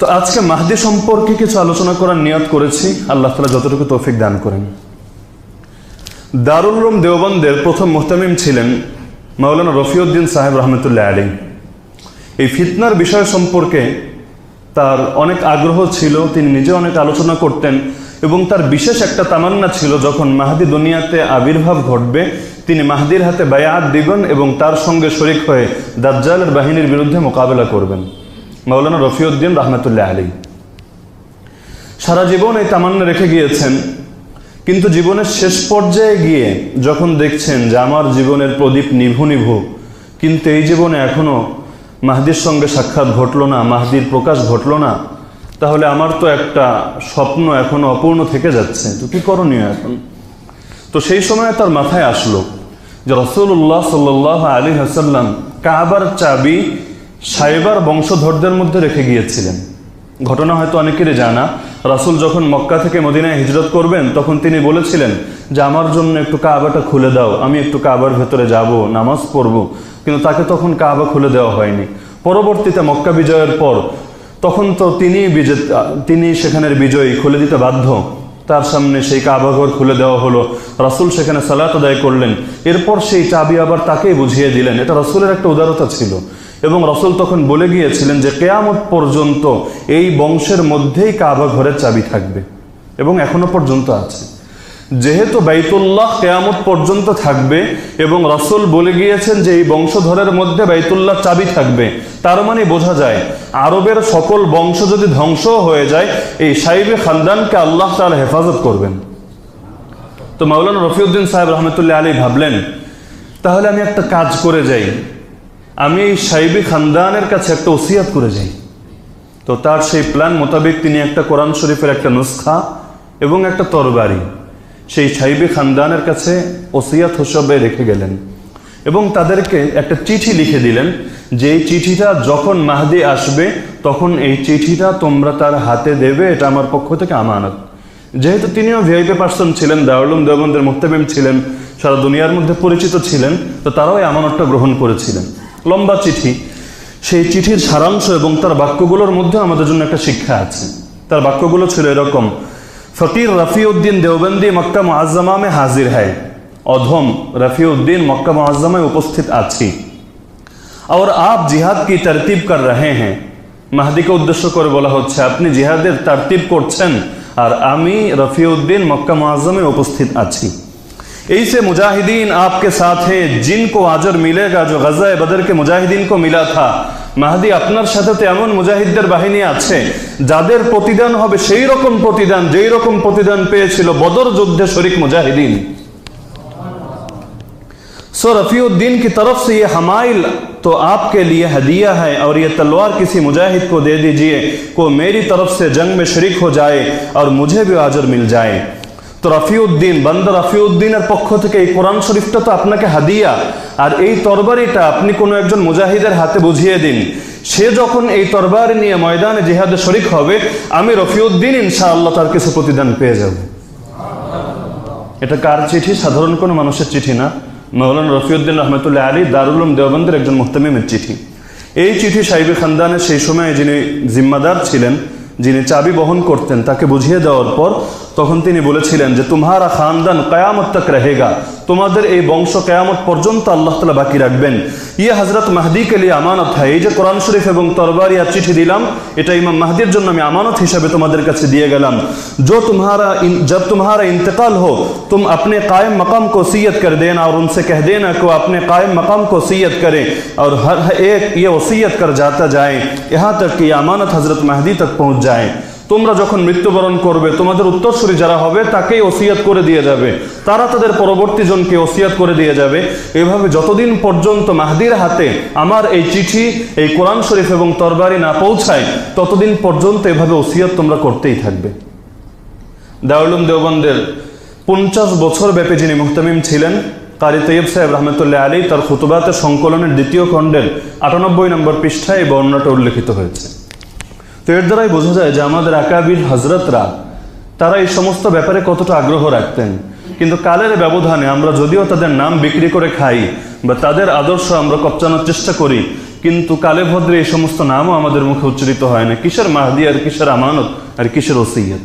তো আজকে মাহদি সম্পর্কে কিছু আলোচনা করার নিয়ত করেছি, আল্লাহ তালা যতটুকু তৌফিক দান করেন। দারুল রুম দেওবন্দের প্রথম মোহতামিম ছিলেন মাওলানা রফিউদ্দিন সাহেব রহমতুল্লাহ আলী। এই ফিতনার বিষয় সম্পর্কে তার অনেক আগ্রহ ছিল, তিনি নিজে অনেক আলোচনা করতেন এবং তার বিশেষ একটা তামান্না ছিল, যখন মাহাদি দুনিয়াতে আবির্ভাব ঘটবে, তিনি মাহাদির হাতে বায়াত দিবেন এবং তার সঙ্গে শরিক হয়ে দাজ্জালের বাহিনীর বিরুদ্ধে মোকাবেলা করবেন। মাওলানা রফিউদ্দিন রহমতুল্লাহ আলী সারা জীবন এই তামান্না রেখে গিয়েছেন, কিন্তু জীবনের শেষ পর্যায়ে গিয়ে যখন দেখছেন যে আমার জীবনের প্রদীপ নিভু নিভু, কিন্তু এই জীবনে এখনও মাহদির সঙ্গে সাক্ষাৎ ঘটলো না, মাহদির প্রকাশ ঘটলো না, তাহলে আমার তো একটা স্বপ্ন এখনও অপূর্ণ থেকে যাচ্ছে। তো কি করণীয় এখন? তো সেই সময় তার মাথায় আসলো যে রসুল্লাহ সাল্লাহ আলী হাসাল্লাম কাবার চাবি সাইবার বংশধরদের মধ্যে রেখে গিয়েছিলেন। ঘটনা হয়তো অনেকেরই জানা। রাসুল যখন মক্কা থেকে মদিনায় হিজরত করবেন, তখন তিনি বলেছিলেন যে, আমার জন্য একটু কাবাটা খুলে দাও, আমি একটু কাবার ভেতরে যাব, নামাজ পড়ব। কিন্তু তাকে তখন কাবা খুলে দেওয়া হয়নি। পরবর্তীতে মক্কা বিজয়ের পর, তখন তো তিনি বিজে তিনি সেখানের বিজয়ী খুলে দিতে বাধ্য। তার সামনে সেই কাবাঘর খুলে দেওয়া হলো। রাসুল সেখানে সালাত আদায় করলেন। এরপর সেই চাবি আবার তাকেই বুঝিয়ে দিলেন। এটা রাসুলের একটা উদারতা ছিল। এবং রসুল তখন বলে গিয়েছিলেন যে কেয়ামত পর্যন্ত এই বংশের মধ্যেই কাবা ঘরের চাবি থাকবে এবং এখনও পর্যন্ত আছে। যেহেতু বাইতুল্লাহ কেয়ামত পর্যন্ত থাকবে এবং রসুল বলে গিয়েছেন যে এই বংশধরের মধ্যে বাইতুল্লাহ চাবি থাকবে, তার মানে বোঝা যায় আরবের সকল বংশ যদি ধ্বংস হয়ে যায়, এই সাইবে খানদানকে আল্লাহ তাহলে হেফাজত করবেন। তো মাওলানা রফিউদ্দিন সাহেব রহমতুল্লাহ আলী ভাবলেন, তাহলে আমি একটা কাজ করে যাই। আমি এই সাইবি খানদানের কাছে একটা ওসিয়াত করে যাই। তো তার সেই প্ল্যান মোতাবেক তিনি একটা কোরআন শরীফের একটা নুসখা এবং একটা তরবারি সেই সাইবি খানদানের কাছে ওসিয়াত হিসেবে রেখে গেলেন এবং তাদেরকে একটা চিঠি লিখে দিলেন যে এই চিঠিটা যখন মাহদি আসবে, তখন এই চিঠিটা তোমরা তার হাতে দেবে, এটা আমার পক্ষ থেকে আমানত। যেহেতু তিনিও ভিআইপি পার্সন ছিলেন দারুলুম দেওবন্দের মুক্তাবিম ছিলেন, সারা দুনিয়ার মধ্যে পরিচিত ছিলেন, তো তারাও এই আমানতটা গ্রহণ করেছিলেন। লম্বা চিঠি। সেই চিঠির সারাংশ এবং তার বাক্যগুলোর মধ্যে আমাদের জন্য একটা শিক্ষা আছে। তার বাক্যগুলো ছিল এরকম, ফকির রফিউদ্দিন দেওবন্দি মক্কা মোয়াজ্জামে হাজির হয় অধম রফিউদ্দিন মক্কা মোয়াজ্জামায় উপস্থিত আছি। আর আপ জিহাদ কি তরতিব কর রহে হ্যাঁ। মাহাদিকে উদ্দেশ্য করে বলা হচ্ছে, আপনি জিহাদের তারতিব করছেন, আর আমি রফিউদ্দিন মক্কা মোয়াজ্জামে উপস্থিত আছি। ऐसे मुजाहिदीन आपके साथ हैं जिनको आजर मिलेगा जो गजा बदर के मुजाहिदीन को मिला था মাহাদি আপনার সাথে তো এমন মুজাহিদদের বাহিনী আছে যাদের প্রতিদান হবে সেই রকম প্রতিদান যেই রকম প্রতিদান পেয়েছিল বদর যুদ্ধে শরিক মুজাহিদিন सो रफ़ीउद्दीन की तरफ से ये हमाइल तो आपके लिए हदिया है और ये तलवार किसी मुजाहिद को दे दीजिए को मेरी तरफ से जंग में शरीक हो जाए और मुझे भी आजर मिल जाए তো রফিউদ্দিন, বান্দা রফিউদ্দিনের পক্ষ থেকে এই কোরআন শরীফটা তো আপনাকে হাদিয়া। আর এই তরবারিটা আপনি কোনো একজন মুজাহিদের হাতে বুঝিয়ে দিন। সে যখন এই তরবারি নিয়ে ময়দানে জিহাদে শরিক হবে, আমি রফিউদ্দিন ইনশাআল্লাহ তার কিছু প্রতিদান পেয়ে যাব। এটা কার চিঠি? সাধারণ কোনো মানুষের চিঠি না। মৌলানা রফিউদ্দিন রহমতুল্লাহ আলী দারুলুম দেওবন্দের একজন মুহতামিমের চিঠি। এই চিঠি সাইবি খানদানের সেই সময় যিনি জিম্মাদার ছিলেন, যিনি চাবি বহন করতেন, তাকে বুঝিয়ে দেওয়ার পর তখন তিনি বলেছিলেন যে তোমারা খানদান কয়ামত তক রহেগা তোমাদের এই বংশ কেয়ামত পর্যন্ত আল্লাহ তালা বাকি রাখবেন ইয়ে হজরত মাহদি কে লিয়ে আমানত হয় এই যে কোরআন শরীফ এবং তরবারি আর চিঠি দিলাম এটা ইমাম মাহদির জন্য আমি আমানত হিসাবে তোমাদের কাছে দিয়ে গেলাম जो तुम्हारा जब तुम्हारा इंतकाल हो तुम अपने कायम मकाम को सीयत कर देना और उनसे कह देना कि वो अपने कायम मकाम को सीयत करे और हर एक ये वसीयत कर जाता जाए यहाँ तक कि अमानत हजरत महदी तक पहुँच जाए তোমরা যখন মৃত্যুবরণ করবে, তোমাদের উত্তরসূরি যারা হবে, তাকেই ওসিয়াত করে দিয়ে যাবে। তারা তাদের পরবর্তী জনকে ওসিয়াত করে দিয়ে যাবে। এভাবে যতদিন পর্যন্ত মাহদির হাতে আমার এই চিঠি, এই কোরআন শরীফ এবং তরবারি না পৌঁছায়, ততদিন পর্যন্ত এভাবে ওসিয়াত তোমরা করতেই থাকবে। দাউলুম দেওবন্দের পঞ্চাশ বছর ব্যাপী যিনি মুহতামিম ছিলেন কারি তৈয়ব সাহেব রহমতুল্লাহ আলী তার খুতুবাতের সংকলনের দ্বিতীয় খণ্ডের আটানব্বই নম্বর পৃষ্ঠায় এই বর্ণনাটা উল্লেখিত হয়েছে। তো এর দ্বারাই বোঝা যায় যে আমাদের আকাবির হজরতরা তারা এই সমস্ত ব্যাপারে কতটা আগ্রহ রাখতেন। কিন্তু কালের ব্যবধানে আমরা যদিও তাদের নাম বিক্রি করে খাই বা তাদের আদর্শ আমরা কপচানোর চেষ্টা করি, কিন্তু কালে ভদ্রে এই সমস্ত নামও আমাদের মুখে উচ্চারিত হয় না। কিসের মাহদি আর কিসের আমানত আর কিসের ওসিয়ত?